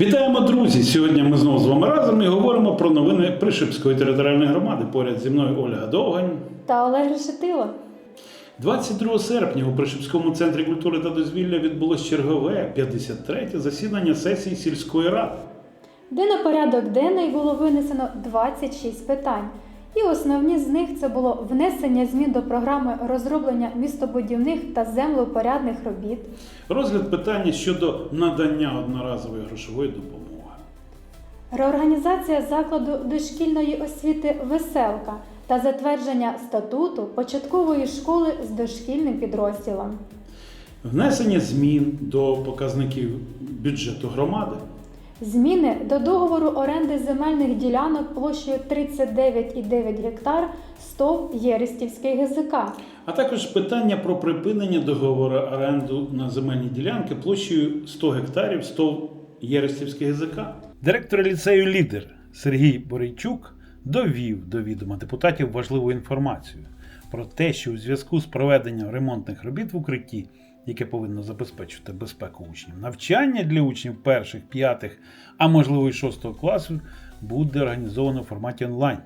Вітаємо, друзі! Сьогодні ми знову з вами разом і говоримо про новини Пришипської територіальної громади. Поряд зі мною Ольга Довгань. Та Олег Решетило. 22 серпня у Пришипському центрі культури та дозвілля відбулось чергове 53-те засідання сесії сільської ради. де на порядок денний було винесено 26 питань. І основні з них це було внесення змін до програми розроблення містобудівних та землепорядних робіт, Розгляд питання щодо надання одноразової грошової допомоги. реорганізація закладу дошкільної освіти Веселка та затвердження статуту початкової школи з дошкільним підрозділом. Внесення змін до показників бюджету громади. Зміни до договору оренди земельних ділянок площею 39,9 гектар СТОВ Єрестівський ГЗК. А також питання про припинення договору оренду на земельні ділянки площею 100 гектарів 100 Єрестівських ГЗК. Директор ліцею Лідер Сергій Борейчук довів до відома депутатів важливу інформацію про те, що у зв'язку з проведенням ремонтних робіт в укритті, яке повинно забезпечити безпеку учнів, навчання для учнів перших, п'ятих, а можливо й шостого класу буде організовано в форматі онлайн.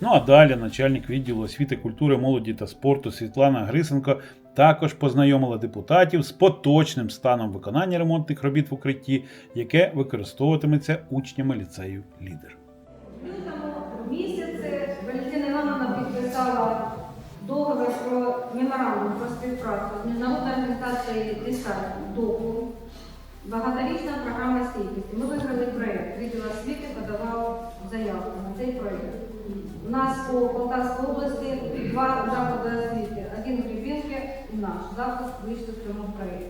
Ну а далі начальник відділу освіти, культури, молоді та спорту Світлана Грисенко також познайомила депутатів з поточним станом виконання ремонтних робіт в укритті, яке використовуватиметься учнями ліцею Лідер. Лютому місяці Валентина Івановна підписала меморандум про співпрацю з Міжнародною організацією ДИСАР ДОКУ, багаторічна програма стійкості. Ми виграли проєкт. Відділ освіти подавав заявку на цей проєкт. У нас по Полтавській області два заклади освіти. Один Гребінки і наш заклад вийшли в цьому проєкті.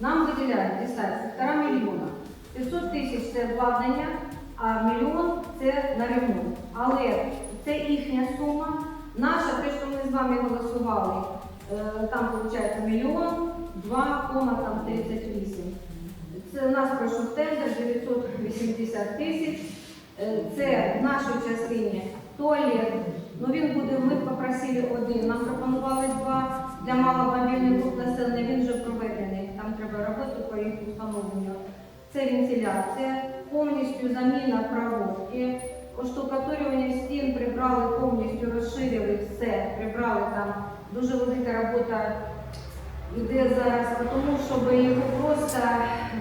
Нам виділяють ДИСАР півтора мільйона. 500 тисяч це обладнання, а мільйон це на ремонт. Але це їхня сума. Наша, те, що ми з вами голосували, там виходить мільйон 2,38. Це у нас пройшов тендер 980 тисяч. Е, Це в нашій частині туалет. Ну він буде, ми попросили один, нам пропонували два для маломобільних груп населення, він вже проведений. Там треба роботи по їх встановленню. Це вентиляція, повністю заміна проводки, оштукатурювання стін прибрали повністю, розширили все, прибрали там. Дуже велика робота йде зараз, тому щоб його просто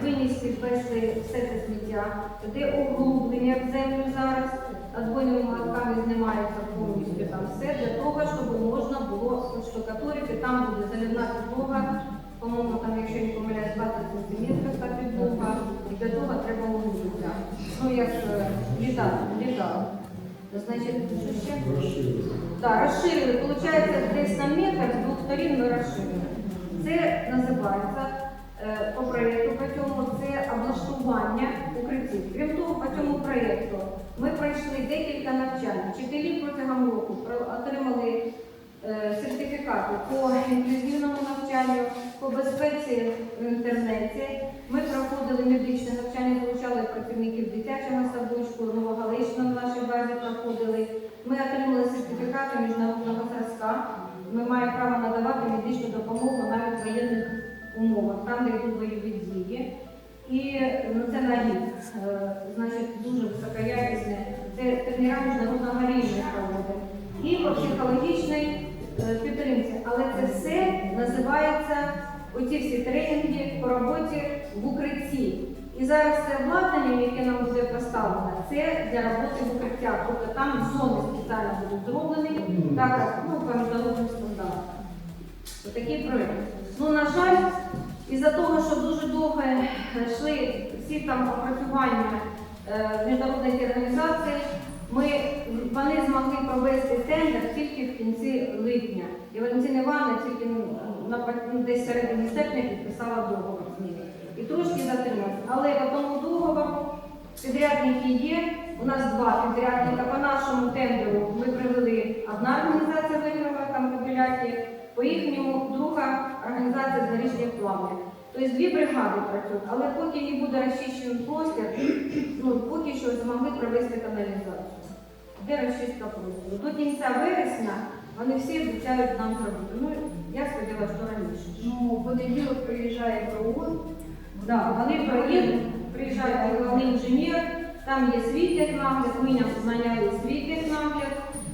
винести без все це сміття. Йде углублення в землю зараз, отбойними молотками знімається повністю там все для того, щоб можна було штукатурити, там буде заливна підлога, по-моєму, там, якщо не помиляюсь, 20 см та підлога, і для того треба углублення. Ну, як е, літа, літа. Значить, що ще? Так, розширили. Получається, десь на метр з двох сторін ми розширили. Це називається е, по проєкту по цьому це облаштування укриттів. Крім того, по цьому проєкту ми пройшли декілька навчань. Вчителі протягом року отримали е, сертифікати по інклюзивному навчанню, по безпеці в інтернеті. Ми сертифікати міжнародного зразка. Ми маємо право надавати медичну допомогу навіть в воєнних умовах, там, де йдуть бойові дії. І ну, це на рік, Е, значить, дуже високоякісне. Це тренера міжнародного рівня проводить. І по психологічній е, підтримці. Але це все називається оці всі тренінги по роботі в укритті. І зараз це обладнання, яке нам буде поставлено, це для роботи в укриттях. Тобто там зони спеціально будуть зроблені, так ну, по міжнародним стандартам. Отакий проєкт. Ну, на жаль, із-за того, що дуже довго йшли всі там опрацювання е, міжнародної цієї організації, ми, вони змогли провести тендер тільки в кінці липня. І Валентина Івановна тільки ну, на, ну, десь середині серпня підписала договор з ними. І трошки затрималася. Але по тому договору підрядники є. У нас два підрядника. По нашому організація з горішніх плавних. Тобто дві бригади працюють, але поки не буде розчищений простір, ну поки що змогли провести каналізацію. Де розчистка простору? До кінця вересня вони всі обіцяють нам зробити. Ну, я сподіваюся, що раніше. Ну, понеділок приїжджає ПРО. Да, вони проїдуть, приїжджає головний інженер, там є свій технагляд, ми нам наняли свій технагляд,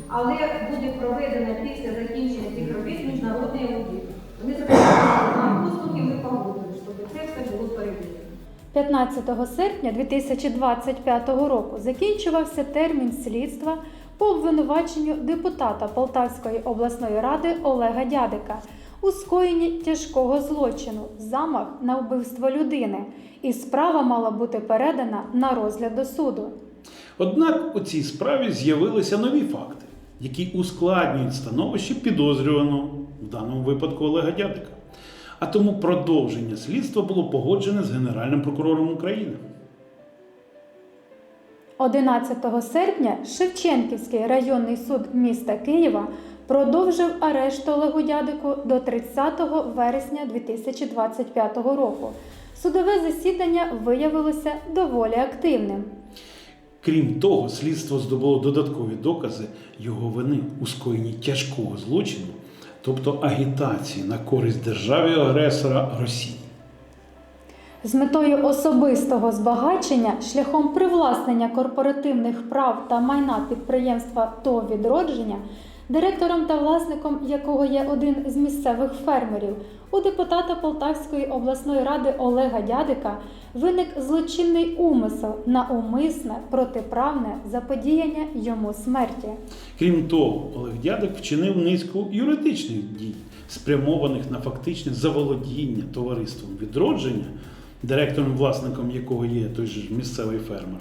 але буде проведено після закінчення цих робіт міжнародний аудит. Вони запропонували нам послуги, ми погодили, щоб це все було перевірено. 15 серпня 2025 року закінчувався термін слідства по обвинуваченню депутата Полтавської обласної ради Олега Дядика у скоєнні тяжкого злочину замах на вбивство людини, і справа мала бути передана на розгляд до суду. Однак у цій справі з'явилися нові факти, які ускладнюють становище підозрюваного в даному випадку Олега Дядика. А тому продовження слідства було погоджене з Генеральним прокурором України. 11 серпня Шевченківський районний суд міста Києва продовжив арешт Олегу Дядику до 30 вересня 2025 року. Судове засідання виявилося доволі активним. Крім того, слідство здобуло додаткові докази його вини у скоєнні тяжкого злочину, тобто агітації на користь державі агресора Росії. З метою особистого збагачення шляхом привласнення корпоративних прав та майна підприємства ТОВ відродження, директором та власником якого є один з місцевих фермерів, у депутата Полтавської обласної ради Олега Дядика виник злочинний умисел на умисне протиправне заподіяння йому смерті. Крім того, Олег Дядик вчинив низку юридичних дій, спрямованих на фактичне заволодіння товариством відродження, директором власником якого є той ж місцевий фермер.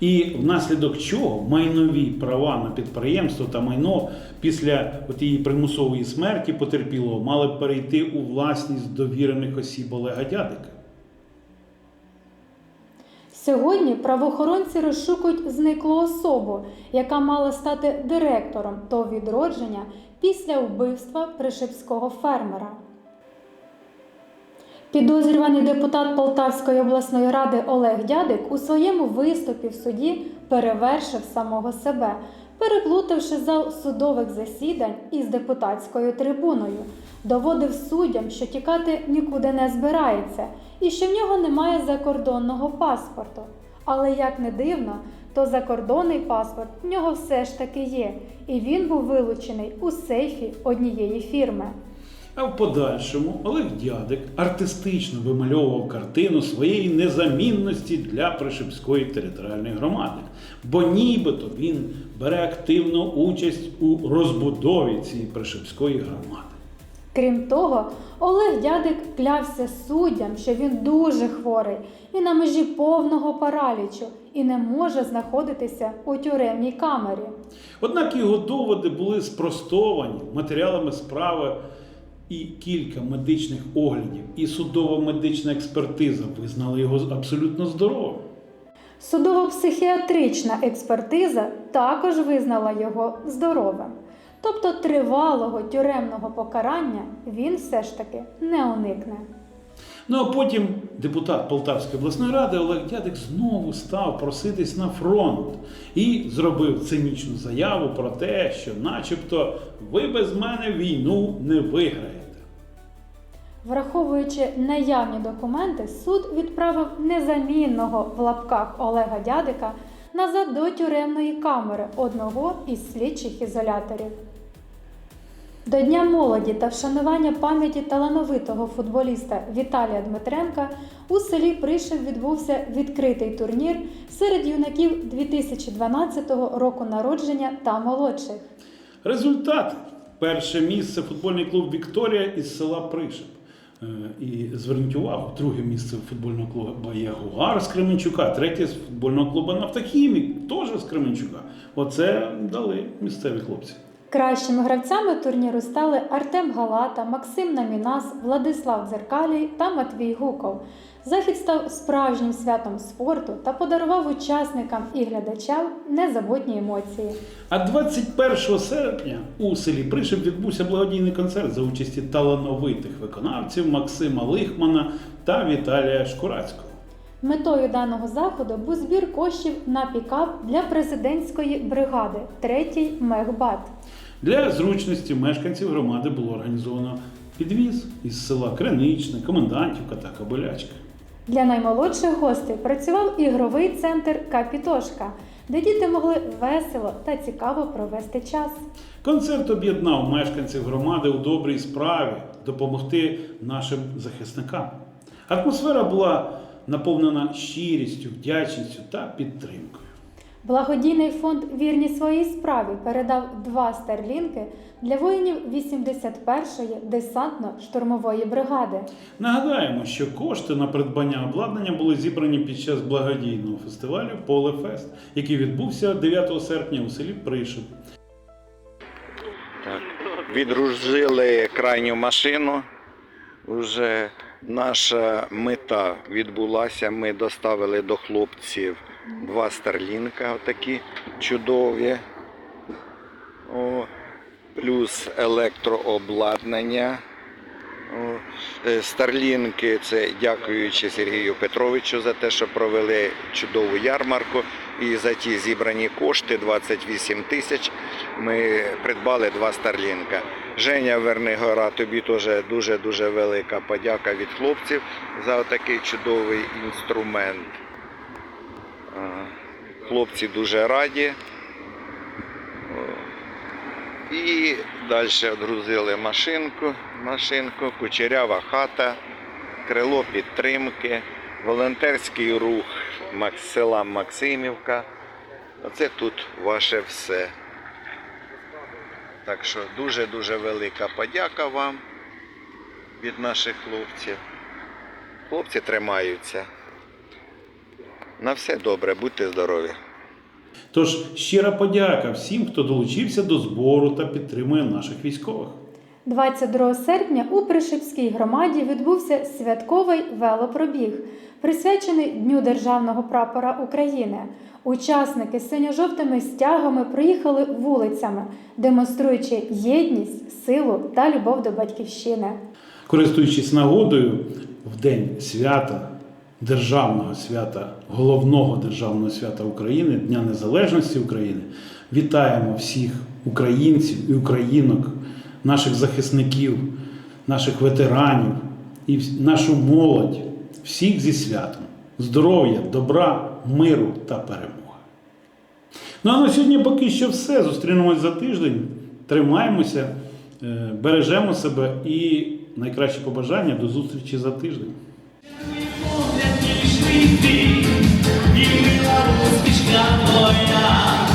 І внаслідок чого майнові права на підприємство та майно після тієї примусової смерті потерпілого мали перейти у власність довірених осіб Олега Дядика. Сьогодні правоохоронці розшукують зниклу особу, яка мала стати директором ТОВ відродження після вбивства пришепського фермера. Підозрюваний депутат Полтавської обласної ради Олег Дядик у своєму виступі в суді перевершив самого себе, переплутавши зал судових засідань із депутатською трибуною, доводив суддям, що тікати нікуди не збирається і що в нього немає закордонного паспорту. Але як не дивно, то закордонний паспорт в нього все ж таки є, і він був вилучений у сейфі однієї фірми. А в подальшому Олег Дядик артистично вимальовував картину своєї незамінності для Пришипської територіальної громади, бо нібито він бере активну участь у розбудові цієї Пришипської громади. Крім того, Олег Дядик клявся суддям, що він дуже хворий і на межі повного паралічу і не може знаходитися у тюремній камері. Однак його доводи були спростовані матеріалами справи і кілька медичних оглядів, і судова медична експертиза визнали його абсолютно здоровим. Судово-психіатрична експертиза також визнала його здоровим. Тобто тривалого тюремного покарання він все ж таки не уникне. Ну а потім депутат Полтавської обласної ради Олег Дядик знову став проситись на фронт і зробив цинічну заяву про те, що, начебто, ви без мене війну не виграєте. Враховуючи наявні документи, суд відправив незамінного в лапках Олега Дядика назад до тюремної камери одного із слідчих ізоляторів. До Дня молоді та вшанування пам'яті талановитого футболіста Віталія Дмитренка у селі Пришив відбувся відкритий турнір серед юнаків 2012 року народження та молодших. Результати. Перше місце футбольний клуб Вікторія із села Пришеп. Е, І зверніть увагу, друге місце футбольного клубу Ягуар з Кременчука, третє з футбольного клубу Нафтохімік, теж з Кременчука. Оце дали місцеві хлопці. Кращими гравцями турніру стали Артем Галата, Максим Намінас, Владислав Дзеркалій та Матвій Гуков. Захід став справжнім святом спорту та подарував учасникам і глядачам незабутні емоції. А 21 серпня у селі Пришеп відбувся благодійний концерт за участі талановитих виконавців Максима Лихмана та Віталія Шкурацького. Метою даного заходу був збір коштів на пікап для президентської бригади, третій мехбат. Для зручності мешканців громади було організовано підвіз із села Криничне, Комендантівка та Кобилячка. Для наймолодших гостей працював ігровий центр Капітошка, де діти могли весело та цікаво провести час. Концерт об'єднав мешканців громади у добрій справі допомогти нашим захисникам. Атмосфера була наповнена щирістю, вдячністю та підтримкою. Благодійний фонд Вірні своїй справі передав два старлінки для воїнів 81-ї десантно-штурмової бригади. Нагадаємо, що кошти на придбання обладнання були зібрані під час благодійного фестивалю Поле Фест, який відбувся 9 серпня у селі Пришип. Так. Відгрузили крайню машину. Уже наша мета відбулася. Ми доставили до хлопців два старлінка, отакі чудові. О, плюс електрообладнання. Е, Старлінки це дякуючи Сергію Петровичу за те, що провели чудову ярмарку. І за ті зібрані кошти 28 тисяч ми придбали два старлінка. Женя Вернигора, тобі теж дуже дуже велика подяка від хлопців за такий чудовий інструмент. Хлопці дуже раді. І далі відгрузили машинку, машинку, кучерява хата, крило підтримки, волонтерський рух села Максимівка. Оце тут ваше все. Так що дуже-дуже велика подяка вам від наших хлопців. Хлопці тримаються. На все добре, будьте здорові. Тож щира подяка всім, хто долучився до збору та підтримує наших військових. 22 серпня у Пришипській громаді відбувся святковий велопробіг, присвячений Дню Державного прапора України. Учасники з синьо-жовтими стягами проїхали вулицями, демонструючи єдність, силу та любов до батьківщини. Користуючись нагодою в день свята, державного свята, головного державного свята України, Дня Незалежності України, вітаємо всіх українців і українок, наших захисників, наших ветеранів і нашу молодь, всіх зі святом, здоров'я, добра, миру та перемоги. Ну а на сьогодні поки що все. Зустрінемось за тиждень. Тримаємося, е, бережемо себе і найкращі побажання до зустрічі за тиждень. Ніжний ти, і мила розпічка твоя.